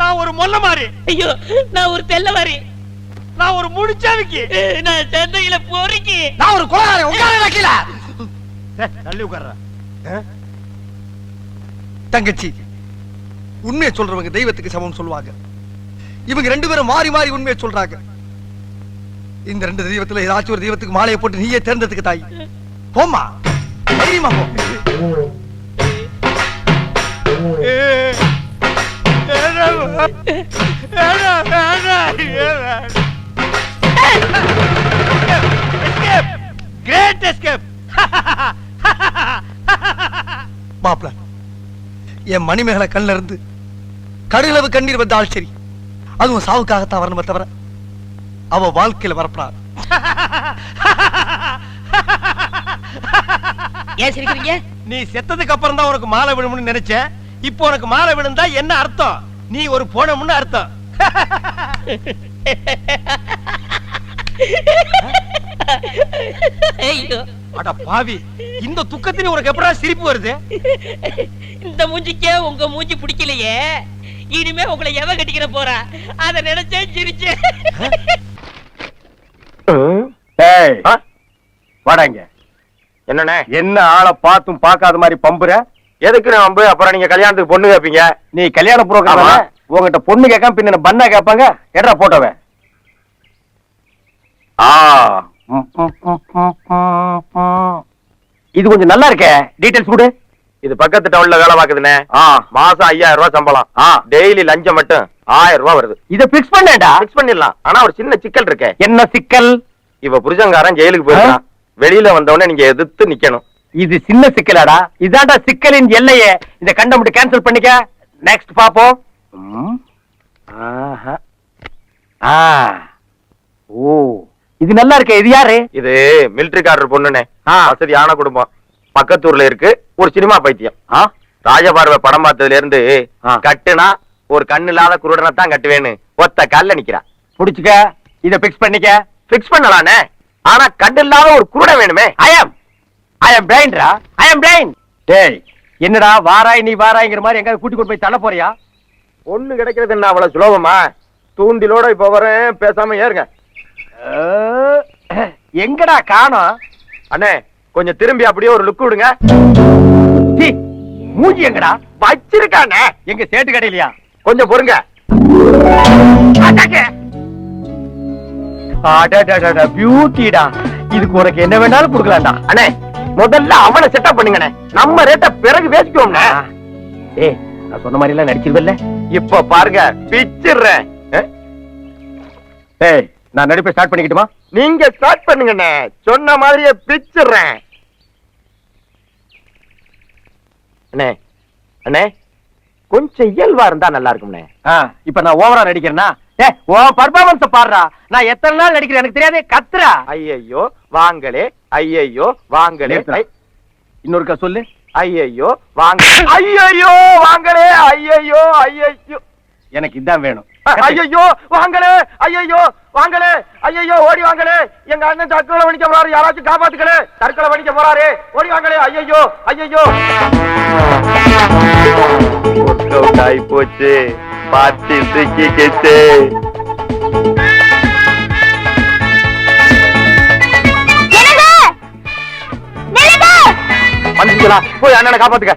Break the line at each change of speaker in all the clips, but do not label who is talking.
நான் ஒரு மொல்ல மாறி.
ஐயோ நான் ஒரு தெல்ல மாதிரி
நான் ஒரு முடிச்சாவிக்கு.
நான் சந்தையில போறீங்க
நான் ஒரு கொலகாரன் உட்கார வைக்கல
தள்ளி உட்கார்ற.
தங்கச்சி உண்மையை சொல்றவங்க தெய்வத்துக்கு சமம் சொல்லுவாங்க. இவங்க ரெண்டு பேரும் மாறி மாறி உண்மையை சொல்றாங்க. இந்த ரெண்டு தெய்வத்துல ஏதாச்சும் ஒரு தெய்வத்துக்கு மாலையை போட்டு நீயே தேர்ந்ததுக்கு தாய். போம்மா. தைரியமா போ.
கிரேட் எஸ்கேப்
என் மணிமேகலை கண்ணில் இருந்து கடுகளவு கண்ணீர் வந்தால் சரி. அதுவும் சாவுக்காகத்தான் வரணுமே தவிர அவ வாழ்க்கையில வரப்படாது.
ஏன் சிரிக்கிறீங்க?
நீ செத்ததுக்கு அப்புறம் தான் உனக்கு மாலை விழும்னு நினைச்சேன். இப்போ உனக்கு மாலை விழுந்தா என்ன அர்த்தம்? நீ ஒரு போனமுன்னு அர்த்தம்.
ஐயோ
அட பாவி இந்த துக்கத்திலே உனக்கு எப்படா சிரிப்பு வருது?
இந்த மூஞ்சிக்கே உங்க மூஞ்சி பிடிக்கலையே. இனிமே உங்களை எவ கட்டிக்கிற போறா? அத நினைச்சே சிரிச்சேன்
ஏய் வாடாங்க என்னண்ணே? என்ன ஆளை பார்த்தும் பார்க்காத மாதிரி பம்புற? எதுக்கு நான் பம்பு அப்புறம் நீங்க கல்யாணத்துக்கு பொண்ணு கேப்பீங்க? நீ கல்யாண புரோகிராம் உங்ககிட்ட பொண்ணு கேட்காம பின்ன பண்ணா கேட்பாங்க? எட்ரா போட்டோவே ஆ. இது கொஞ்சம் நல்லா இருக்கே. டீடைல்ஸ் கொடு.
இது பக்கத்து டவுன்ல வேலை பாக்குதுண்ணே
ஆ.
மாசம் ஐயாயிரம் ரூபாய் சம்பளம்.
ஆ.
டெய்லி லஞ்சம் மட்டும் ஆயிரம் ரூபாய் வருது.
இத பிக்ஸ் பண்ணேன்டா.
ஃபிக்ஸ் பண்ணிடலாம். ஆனா ஒரு சின்ன சிக்கல் இருக்கே.
என்ன சிக்கல்?
இவ புருஷங்காரன் ஜெயிலுக்கு போயிருக்கான். வெளியில வந்தவொடனே நீங்க எதிர்த்து நிக்கணும்.
இது சின்ன சிக்கலாடா. இதான்டா சிக்கலின் எல்லையே. இத கண்ட மட்டும் கேன்சல் பண்ணிக்க. நெக்ஸ்ட் பாப்போம். ம். ஆஹா. ஆ. ஓ. இது நல்லா இருக்கே. இது யாரு?
இது மிலிட்டரிக்காரர் பொண்ணுண்ணே
ஆ.
வசதியான குடும்பம். பக்கத்தூர்ல இருக்கு. ஒரு சினிமா பைத்தியம். ராஜபார்வை படம் பார்த்ததுல இருந்து. கட்டுனா ஒரு கண்ணு இல்லாத குருடனை தான் கட்டுவேன்னு ஒத்த கால்ல நிக்கிறா.
புடிச்சுக்க. இத பிக்ஸ் பண்ணிக்க.
பிக்ஸ் பண்ணலானே. ஆனா கண்ணு இல்லாத ஒரு குருடன் வேணுமே.
ஐ அம் ஐ அம் பிளைண்ட்ரா ஐ அம் பிளைண்ட் டேய் என்னடா வாராய் நீ வாராய்ங்கிற மாதிரி எங்க கூட்டி கொண்டு போய் தள்ள போறியா?
பொண்ணு கிடைக்கிறது என்ன அவ்வளவு சுலபமா? தூண்டிலோட இப்ப வரேன் பேசாம ஏறுங்க.
எங்கடா காணோம்?
அண்ணே கொஞ்சம் திரும்பி அப்படியே ஒரு லுக் விடுங்க.
மூஞ்சி எங்கடா?
வச்சிருக்கானே
எங்க சேட்டு கடையிலயா?
கொஞ்சம் பொறுங்க.
பியூட்டிடா இதுக்கு உனக்கு என்ன வேணாலும் கொடுக்கலாம்டா.
அண்ணே முதல்ல அவனை செட்டப் பண்ணுங்கண்ணே. நம்ம ரேட்ட பிறகு பேசிக்குவோம்ண்ணே.
ஏய் நான் சொன்ன மாதிரி எல்லாம் நடிச்சிருவல்ல?
இப்ப பாருங்க பிச்சிடுறேன்.
ஏய் நான் நடிப்பை ஸ்டார்ட் பண்ணிக்கிட்டுமா?
நீங்க ஸ்டார்ட் பண்ணுங்கண்ணே. சொன்ன மாதிரியே பிச்சிடுறேன். அண்ணே அண்ணே கொஞ்சம் இயல்பா இருந்தா நல்லா இருக்கும்ண்ணே.
இப்ப நான் ஓவரா நடிக்கிறேனா ஏ உன் பர்ஃபார்மன்ஸ் பாடுறா. நான் எத்தனை நாள் நடிக்கிறேன்? எனக்கு தெரியாதே கத்துறா.
ஐயையோ வாங்களே. ஐயையோ வாங்களே.
இன்னொருக்கா சொல்லு.
ஐயையோ வாங்க ஐயையோ வாங்களே. ஐயையோ ஐயையோ.
எனக்கு இதான் வேணும்.
ஐயோ வாங்களே. ஐயோ வாங்களே. ஐயோ ஓடி வாங்களே. எங்க அண்ணன் தற்கொலை வணிக்க போறாரு. யாராச்சும் காப்பாத்துக்கலே. தற்கொலை வணிக்க போறாரு. ஓடி வாங்களே. ஐயோ ஐயோ ஒர்க் பார்ட்டி சிக்கிக்கிச்சு வந்துச்சுங்களா போய் அண்ணனை காப்பாத்துக்க.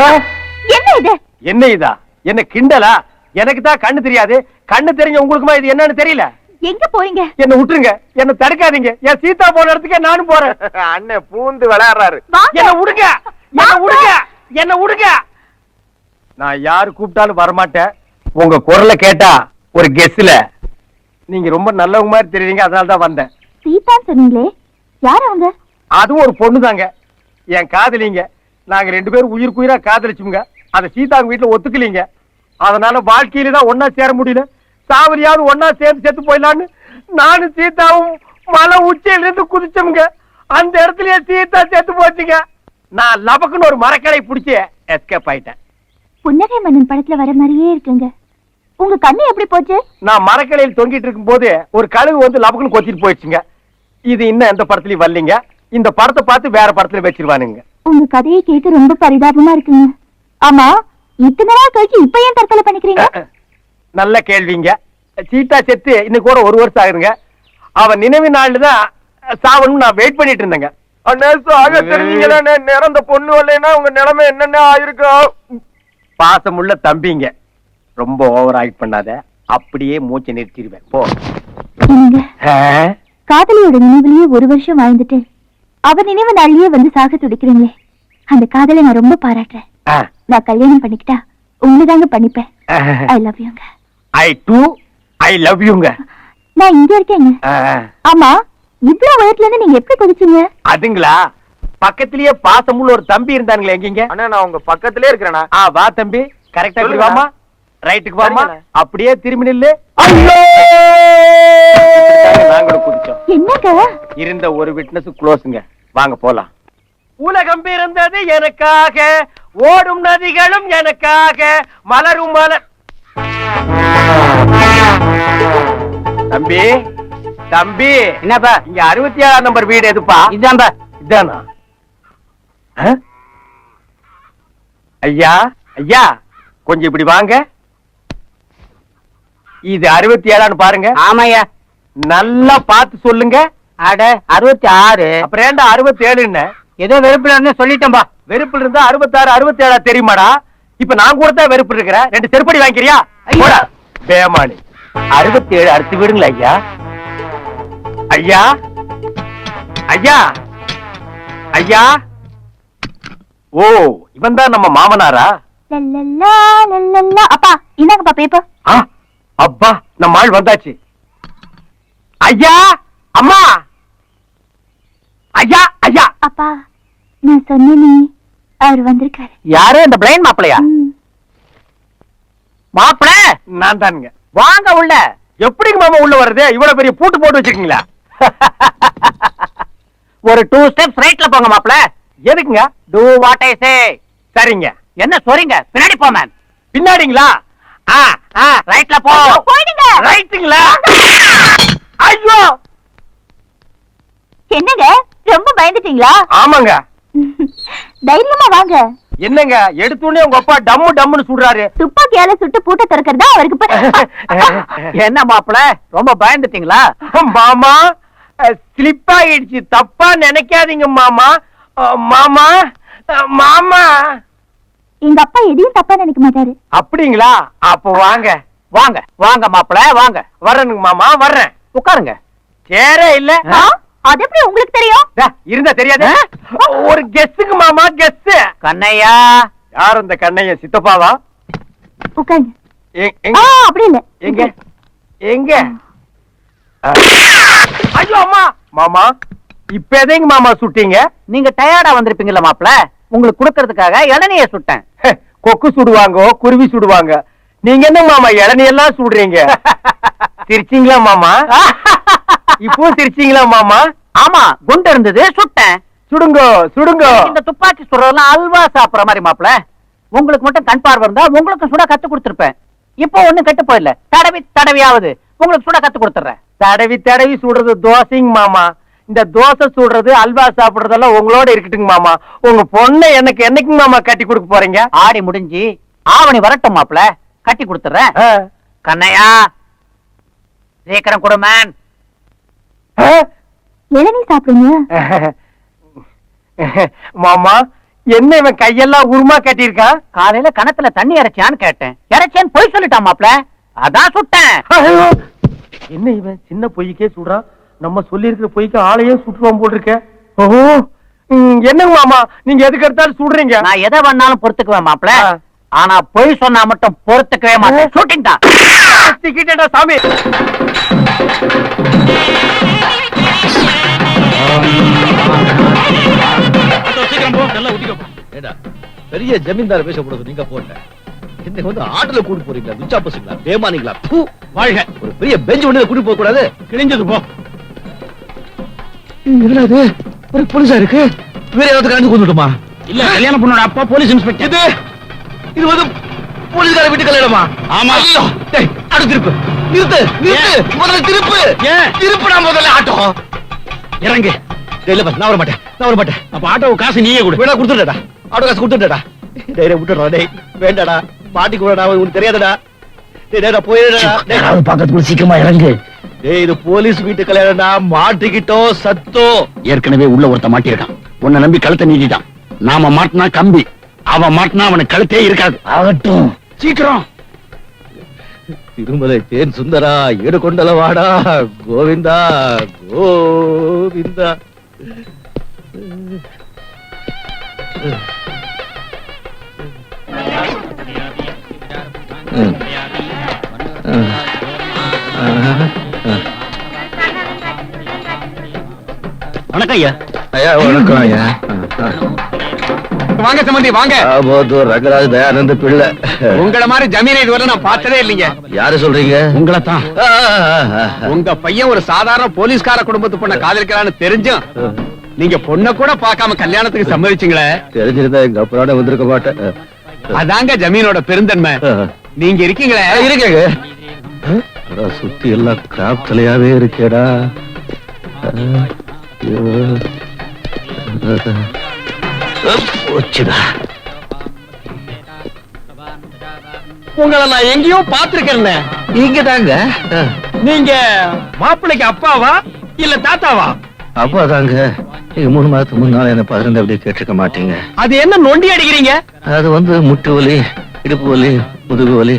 ஆ,
என்ன இது?
என்ன இதா? என்ன கிண்டலா? எனக்கு தான் கண்ணு தெரியாது. கண்ணு தெரிஞ்ச உங்களுக்குமா இது என்னன்னு தெரியல.
எங்க போறீங்க?
என்ன விட்டுருங்க. என்ன தடுக்காதீங்க. என் சீதா போன இடத்துக்கே நானும் போறேன்.
அண்ணன் பூந்து விளையாடுறாரு.
என்ன விடுங்க. என்ன விடுங்க. என்ன விடுங்க. நான் யாரு கூப்பிட்டாலும் வரமாட்டேன். உங்க குரலை கேட்டா ஒரு கெஸ்ல நீங்க ரொம்ப நல்லவங்க மாதிரி தெரியுறீங்க அதனால தான் வந்தேன்.
சீதான் சொன்னீங்களே யார் அவங்க?
அதுவும் ஒரு பொண்ணு தாங்க. என் காதலிங்க. நாங்க ரெண்டு பேரும் உயிரா காதலிச்சுங்க. அதை சீதாங்க வீட்டுல ஒத்துக்கலீங்க. அதனால வாழ்க்கையில தான் ஒன்னா சேர முடியல. சாவரியாவது ஒன்னா சேர்ந்து செத்து போயிடலான்னு நானும் சீதாவும் மலை உச்சியில இருந்து குதிச்சோம்ங்க. அந்த இடத்துலயே சீதா செத்து போச்சுங்க. நான் லபக்குன்னு ஒரு மரக்கடை பிடிச்சி எஸ்கேப் ஆயிட்டேன்.
புன்னகை மன்னன் படத்துல வர மாதிரியே இருக்குங்க. உங்க கண்ணு எப்படி போச்சு?
நான் மரக்கடையில் தொங்கிட்டு இருக்கும்போது ஒரு கழுகு வந்து லபக்குன்னு கொத்திட்டு போயிடுச்சுங்க. இது இன்னும் எந்த படத்துலயும் வரலீங்க. இந்த படத்தை பார்த்து வேற படத்துல வச்சிருவானுங்க.
உங்க கதையை கேட்டு ரொம்ப பரிதாபமா இருக்குங்க. ஆமா இத்தனை நாள் கழிச்சு இப்ப ஏன் தற்கொலை பண்ணிக்கிறீங்க?
நல்ல கேள்விங்க. சீதா செத்து இன்னைக்கு கூட ஒரு வருஷம் ஆகுதுங்க. அவன் நினைவு நாள்ல தான் சாவணும் நான் வெயிட் பண்ணிட்டு இருந்தேங்க.
அண்ணே சாக தெரிஞ்சீங்களே நிறந்த பொண்ணு வரலைன்னா உங்க நிலைமை என்னென்ன ஆயிருக்கும்?
பாசமுள்ள தம்பிங்க. ரொம்ப ஓவர் ஆக்ட் பண்ணாத. அப்படியே மூச்சை நிறுத்திடுவேன். போ?
காதலியோட நினைவுலயே ஒரு வருஷம் வாழ்ந்துட்டு அவ நினைவு நாள்லயே வந்து சாக துடிக்கிறீங்களே. அந்த காதலை நான் ரொம்ப பாராட்டுறேன். நான் கல்யாணம் பண்ணிக்கிட்டா உங்களை தாங்க பண்ணிப்பேன் ஐ லவ் யூங்க
ஐ டூ ஐ லவ் யூங்க
நான் இங்க இருக்கேங்க. ஆமா இவ்வளவு உயரத்துல இருந்து நீங்க எப்படி குதிச்சீங்க?
அதுங்களா? பக்கத்திலேயே பாசமுள்ள ஒரு தம்பி இருந்தானுங்களே எங்கீங்க?
அண்ணா நான் உங்க பக்கத்திலே இருக்கிறேண்ணா.
ஆ வா தம்பி. கரெக்டா இப்படி. வாமா ரைட்டுக்கு வாமா. அப்படியே திரும்பி நில்லு. ஐயோ! நாங்களும் குதிச்சோம்
என்னங்க
இருந்த ஒரு விட்னஸ் க்ளோஸ்ங்க வாங்க போலாம். உலகம் பிறந்தது எனக்காக ஓடும் நதிகளும் எனக்காக மலரும் மலர் தம்பி தம்பி. என்னப்பா? இங்க அறுபத்தி ஏழாம் நம்பர் வீடு எதுப்பா? இதான்பா. இதானா? ஐயா ஐயா கொஞ்சம் இப்படி வாங்க. இது அறுபத்தி ஏழான்னு பாருங்க. ஆமாய்யா. நல்லா பார்த்து சொல்லுங்க. அட அறுபத்தி ஆறு அப்புறம் ஏன்டா அறுபத்தி ஏழுன்னு ஏதோ வெறுப்புல இருந்து சொல்லிட்டேன்பா வெறுப்புல இருந்தா அறுபத்தாறு அறுபத்தி ஏழா தெரியுமாடா? இப்ப நான் கூட தான் வெறுப்பு இருக்கிறேன் ரெண்டு செருப்படி வாங்கிக்கிறியா. பேமானி. அறுபத்தி ஏழு அடுத்து விடுங்களா ஐயா. ஐயா. ஐயா. ஐயா. ஓ இவன் தான் நம்ம மாமனாரா.
அப்பா இந்தாங்கப்பா பேப்பர்
அப்பா நம்ம ஆள் வந்தாச்சு. ஐயா அம்மா! ஐயா ஐயா!
அப்பா நான் சொன்னேனே அவர் வந்திருக்காரு.
யாரு? இந்த பிளைன் மாப்பிளையா. மாப்பிள நான் தானுங்க வாங்க உள்ள. எப்படிங்க மாமா உள்ள வர்றது? இவ்வளவு பெரிய பூட்டு போட்டு வச்சிருக்கீங்களா? ஒரு டூ ஸ்டெப்ஸ் ரைட்ல போங்க மாப்பிள. எதுக்குங்க? டூ வாட் ஐ சே சரிங்க. என்ன சொல்றீங்க பின்னாடி போ மேன் பின்னாடிங்களா? ஆ ஆ ரைட்ல போ.
போயிடுங்க.
ரைட்டுங்களா ஐயோ!
என்னங்க? ரொம்ப பயந்துட்டீங்களா?
ஆமாங்க.
தைரியமா வாங்க.
என்னங்க? எடுத்தோடனே உங்க அப்பா டம்மு டம்முன்னு சுடுறாரு.
துப்பாக்கியால சுட்டு பூட்ட திறக்கிறதா அவருக்கு
என்ன மாப்பிள? ரொம்ப பயந்துட்டீங்களா? மாமா ஸ்லிப் ஆயிடுச்சு. தப்பா நினைக்காதீங்க மாமா. மாமா? மாமா?
எங்க அப்பா எதையும் தப்பா நினைக்க மாட்டாரு.
அப்படிங்களா? அப்போ வாங்க. வாங்க. வாங்க மாப்பிள வாங்க. வர்றேனுங்க மாமா. வர்றேன். உட்காருங்க. சேரே இல்ல?
அது எப்படி உங்களுக்கு தெரியும்?
இருந்தா தெரியாது. ஒரு கெஸ்ஸுக்கு மாமா கெஸ் கண்ணையா? யார் அந்த கண்ணையா? சித்தப்பாவா?
உட்காருங்க.
எ-
ஆ
எங்க
அப்படி இல்ல.
எங்க? எங்க? ஐயோ அம்மா! மாமா? இப்ப எதைங்க மாமா சுட்டீங்க?
நீங்க டயர்டா வந்திருப்பீங்கல்ல மாப்ள உங்களுக்கு கொடுக்கறதுக்காக இளநிய சுட்டேன்.
கொக்கு சுடுவாங்க குருவி சுடுவாங்க. நீங்க என்ன மாமா இளநியெல்லாம் சுடுறீங்க? சிரிச்சீங்களா மாமா? இப்போ சிரிச்சீங்களா மாமா?
ஆமா குண்டு இருந்தது சுட்டேன்.
சுடுங்கோ சுடுங்கோ.
இந்த துப்பாக்கி சுடுறதெல்லாம் அல்வா சாப்பிடுற மாதிரி மாப்ள உங்களுக்கு மட்டும் கண் பார்வை இருந்தா உங்களுக்கு சுட கத்து கொடுத்திருப்பேன். இப்போ ஒண்ணும் கெட்டு போயிடல தடவி தடவியாவது. உங்களுக்கு சுட கத்து கொடுத்துறேன்
தடவி தடவி சுடுறது தோசைங்க மாமா. இந்த தோசை சுடுறது அல்வா சாப்பிடுறதெல்லாம் உங்களோட இருக்கட்டுங்க மாமா. உங்க பொண்ணை எனக்கு என்னைக்கு மாமா கட்டி கொடுக்க போறீங்க?
ஆடி முடிஞ்சு ஆவணி வரட்டும் மாப்ள கட்டி கொடுத்துறேன். கண்ணையா. சீக்கிரம் கொடு மேன்
ஆ?
இளநீ சாப்பிடுங்க?
மாமா என்ன இவன் கையெல்லாம் உருமா கட்டியிருக்கான்
காலையில கணத்துல தண்ணி இறைச்சியான்னு கேட்டேன். இறைச்சேன்னு பொய் சொல்லிட்டான் மாப்ள அதான் சுட்டேன்!
என்ன இவன் சின்ன பொய்க்கே சுடுறான் நம்ம சொல்லி இருக்கிற பொய்க்கு ஆளையே சுட்டுவான் போல் இருக்க ஓஹோ என்னங்க மாமா நீங்க எதுக்கு எடுத்தாலும் சுடுறீங்க?
நான் எதை வேணாலும் பொறுத்துக்குவேன் மாப்ள
ஆ.
ஆனா பொய் சொன்னா மட்டும் பொறுத்துக்கவே மாட்டேன். ஷூட்டிங் தான்.
சாமி.
பெரிய ஜமீன்தார் பேசக்கூடாது நீங்க போட்ட. இன்னைக்கு வந்து ஆட்டுல கூட்டு போறீங்களா துச்சா பசங்களா பேமானிங்களா? பூ வாழ்க. ஒரு பெரிய பெஞ்ச் ஒண்ணு கூட்டி போக கூடாது கிழிஞ்சது போ. என்னடா இது? ஒரு போலீஸா இருக்கு? வேற ஏதாவது கலந்து கொண்டுட்டுமா இல்ல கல்யாண பொண்ணோட அப்பா போலீஸ் இன்ஸ்பெக்டர். இது? இது வந்து போலீஸ்கார வீட்டு கல்யாணமா? ஆமா. ஐயோ! டேய் ஆடு திருப்பு. நிறுத்து நிறுத்து. முதல்ல திருப்பு. ஏன்? திருப்புடா முதல்ல ஆட்டோ. இறங்கு. டேய், இல்ல நான் வர மாட்டேன் நான் வர மாட்டேன் அப்ப ஆட்டோ காசு நீயே கொடு. வேணா கொடுத்துடா ஆட்டோ காசு கொடுத்துடா டேய் விட்டுடா டேய். வேண்டாடா. பாட்டி கூடடா உனக்கு தெரியாதடா. டேய் டேய், போயிடுடா. டேய்
பக்கத்துல சீக்கிரமா இறங்கு.
இது போலீஸ் வீட்டு கல்யாணம்டா. மாட்டிக்கிட்டோம் சத்தம்
ஏற்கனவே உள்ள ஒருத்த மாட்டிருக்கான் உன்னை நம்பி கழுத்தை நீட்டிட்டான். நாம மாட்டினா கம்பி. அவன் மாட்டினா அவனுக்கு கழுத்தே இருக்காது.
ஆகட்டும்.
சீக்கிரம்.
திருமலை தேன் சுந்தரா ஈடு கொண்டல வாடா கோவிந்தா. கோவிந்தா
வணக்கம் ஐயா.
ஐயா வணக்கம் ஐயா.
வாங்க சம்பந்தி வாங்க.
ஆபோதூர் ரங்கராஜ் தயானந்த பிள்ளை.
உங்கள மாதிரி ஜமீனை இதுவரை நான் பார்த்ததே இல்லைங்க.
யாரு சொல்றீங்க?
உங்களை தான்
உங்க பையன் ஒரு சாதாரண போலீஸ்கார குடும்பத்து பொண்ண காதலிக்கிறான்னு தெரிஞ்சும் நீங்க பொண்ண கூட பார்க்காம கல்யாணத்துக்கு சம்மதிச்சீங்களே?
தெரிஞ்சிருந்தா எங்க அப்புறம் வந்திருக்க மாட்டேன்.
அதாங்க ஜமீனோட பெருந்தன்மை. நீங்க இருக்கீங்களே?
இருக்கேங்க. சுத்தி எல்லாம் கிராப் தலையாவே இருக்கேடா. போச்சுடா.
உங்களை நான் எங்கேயோ பாத்திருக்கேன்
இங்க தாங்க
நீங்க மாப்பிள்ளைக்கு அப்பாவா இல்ல தாத்தாவா?
அப்பா தாங்க நீங்க மூணு மாதத்துக்கு முன்னால என்ன பதினெண்டு அப்படியே கேட்டிருக்க மாட்டீங்க.
அது என்ன நொண்டி அடிக்கிறீங்க?
அது வந்து முட்டு வலி இடுப்பு வலி முதுகு வலி.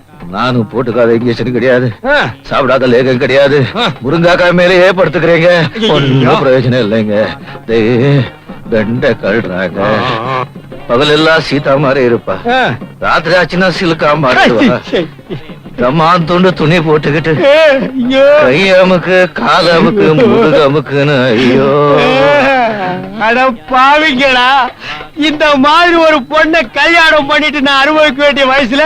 நானும் போட்டுக்காத இன்ஜெக்ஷன் கிடையாது. சாப்பிடாத லேகம் கிடையாது. முருங்காக்காய் மேலேயே படுத்துக்கிறீங்க. ஒன்னும் பிரயோஜனம் இல்லைங்க பெண்டை கழுறாங்க பகல் எல்லாம் சீதா மாதிரி இருப்பா. ராத்திரி ஆச்சுன்னா சிலுக்கா மாறிடுவா
சரி.
கம்மான் துண்டு துணி போட்டுக்கிட்டு. கை அமுக்கு கால் அமுக்கு முதுகு அமுக்குன்னு ஐயோ
அட பாவிங்களா இந்த மாதிரி ஒரு பொண்ணை கல்யாணம் பண்ணிட்டு நான் அனுபவிக்க வேண்டிய வயசுல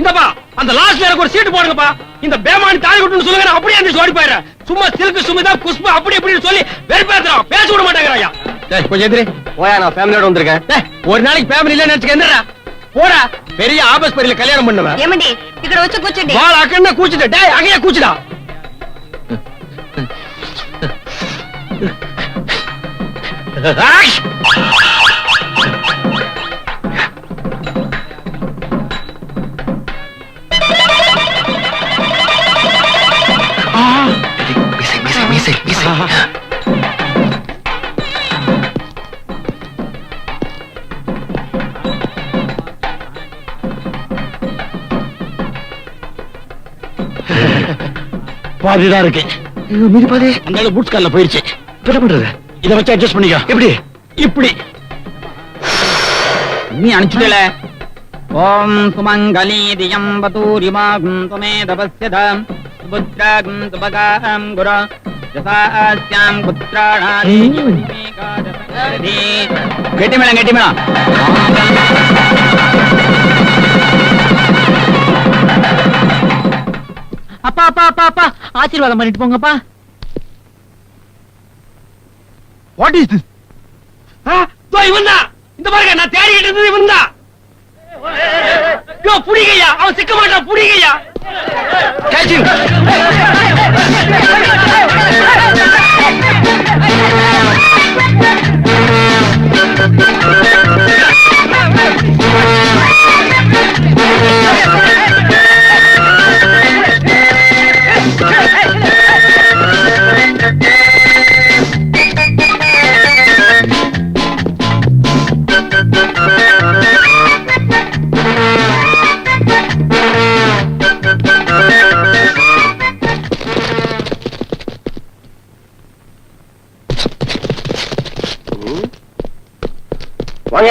இந்தப்பா அந்த லாஸ்ட் வேற ஒரு சீட்டு போடுங்கப்பா. இந்த பேமானி தாலி கட்டணும் சொல்லுங்க அப்படியே அந்த ஓடி போயிடுற சும்மா சில்கு சுமிதா குஷ்பு அப்படி இப்படின்னு சொல்லி வெறுப்பேத்துறான் பேச விட மாட்டேங்கிறாயா? கொஞ்சம் எதிரி போயா நான் ஃபேமிலியோட வந்திருக்கேன். ஒரு நாளைக்கு ஃபேமிலி இல்லைன்னு நினைச்சுக்க என்னடா போடா. பெரிய ஆபஸ் பரியில கல்யாணம் பண்ணுவேன்.
ஏமடி இக்கட வச்சு கூச்சிடு
வாள் அக்கண்ண கூச்சிடு. டேய் அகைய கூச்சிடா. ஆஷ்!
பாதிதான் இருக்கு.
மீதி பாதி.
அந்த பூட்ஸ் கார்ல போயிருச்சு.
என்ன பண்றது?
இத வச்சு அட்ஜஸ்ட் பண்ணிக்க.
எப்படி?
இப்படி.
நீ அனுப்பிச்சுட்டல. ஓம் சுமங்கலி தியம் வதூரிமாகும் துமே தபஸ்யதாம் சுபுத்ராகும் சுபகாம் குர. யசாஸ்யாம் கெட்டி மேளம் கெட்டி மேளம்
அப்பா அப்பா அப்பா அப்பா. ஆசீர்வாதம் பண்ணிட்டு போங்கப்பா.
வாட் இஸ் திஸ் இவன் தான் இந்த பாருங்க நான் தேடிக்கிட்டு இருந்தது இவன் தான் யோ புடிங்கய்யா அவன் சிக்க மாட்டான் புடிங்கய்யா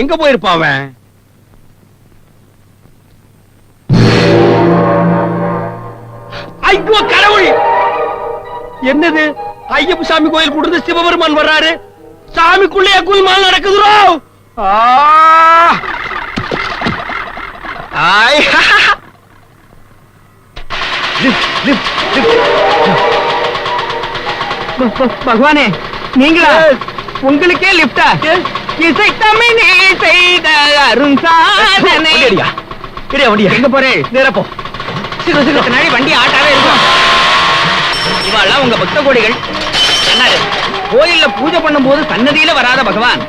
எங்க போயிருப்பான் அவன்?
ஐயோ கடவுள்! என்னது? ஐயப்ப சாமி கோயில் கொடுத்து சிவபெருமான் வர்றாரு. சாமிக்குள்ளே குல்மால் நடக்குதுரோ.
பகவானே நீங்களா? உங்களுக்கே லிப்டா இசை தமிழே செய்த அருண் சாதனை.
இடியா வண்டியா?
எங்க போறேன்
நேரா போ.
சீக்கிரம் சீக்கிரம் பின்னாடி வண்டி ஆட்டாவே இருக்கும். இவாள்லாம் உங்க பக்த கோடிகள். என்னது? கோயில்ல பூஜை பண்ணும்போது சன்னதியில வராத பகவான்.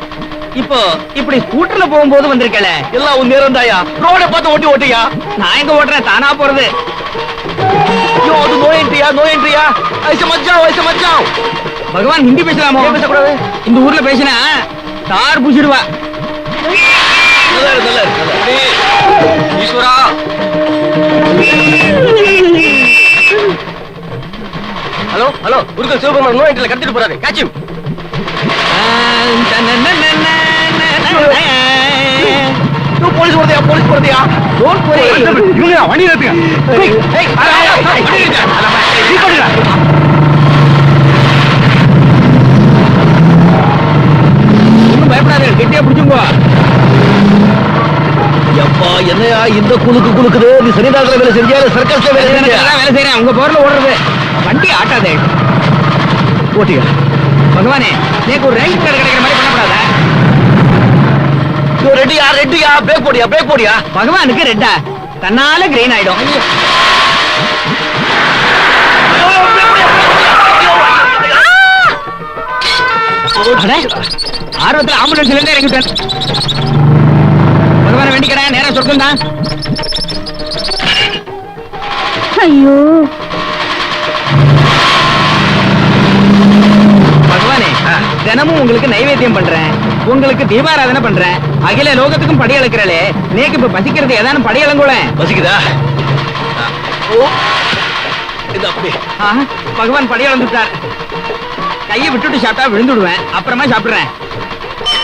இப்போ இப்படி ஸ்கூட்டர்ல போகும்போது வந்திருக்கல
எல்லாம் உன் நேரம் தாயா ரோட பார்த்து ஓட்டி ஓட்டியா
நான் எங்க ஓட்டுறேன்? தானா போறது?
ஐயோ அது நோ என்ட்ரியா நோ என்ட்ரியா ஐச மச்சாவ் ஐச மச்சாவ்.
பகவான் ஹிந்தி பேசலாமோ
பேசக்கூடாது?
இந்த ஊர்ல பேசினா தார்
இருக்கு. ஈஸ்வரா. ஹலோ ஹலோ உருக்க சிவபெருமான் நோ என்ட்ரில கடத்திட்டு போறாரு. காட்சி போலீஸ் வருதையா போலீஸ் வருதையா டோன்ட் வரி இவங்க வண்டி நிறுத்துங்க
ஒண்ணும் பயப்படாதே கெட்டியா பிடிச்சுங்கோ.
எப்பா என்னையா இந்த குலுக்கு குலுக்குது நீ சனிதாசல வேலை செஞ்சியா சர்க்கஸ்ல வேலை செஞ்சியா
வேலை செய்யறேன் உங்க போர்ல ஓடுறது. வண்டி ஆட்டாதே.
ஓட்டியா?
பகவானே நேக்கு ஒரு ரேங்க் கார்டு கிடைக்கிற மாதிரி பண்ணக்கூடாதா?
ரெட்டியா ரெட்டியா பிரேக் போடியா பிரேக் போடியா?
பகவானுக்கு ரெட்டா. தன்னால கிரீன் ஆயிடும். அட, ஆர்வத்துல ஆம்புலன்ஸ்ல இருந்தே இறங்கிட்டேன். பகவான வேண்டிக்கிறேன் நேரா சொர்க்கம் தான்.
ஐயோ.
பகவானே தினமும் உங்களுக்கு நைவேத்தியம் பண்றேன். உங்களுக்கு தீபாராதனை பண்றேன். அகில லோகத்துக்கும் படி அளக்கிறளே. நேக்கு இப்ப பசிக்கிறது ஏதானும் படி அளங்குளேன்
பசிக்குதா?
பகவான் படி அளந்துட்டார். கையை விட்டுட்டு சாப்பிட்டா விழுந்துடுவேன். அப்புறமா சாப்பிடுறேன்.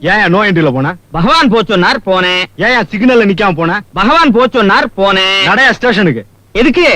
ஏன் நோ என்ட்ரில போன?
பகவான் போச்சொன்னார் போனேன்.
ஏன் சிக்னல்ல நிக்காம போன?
பகவான் போச்சொன்னார் போனேன்.
நடையா ஸ்டேஷனுக்கு
எதுக்கு?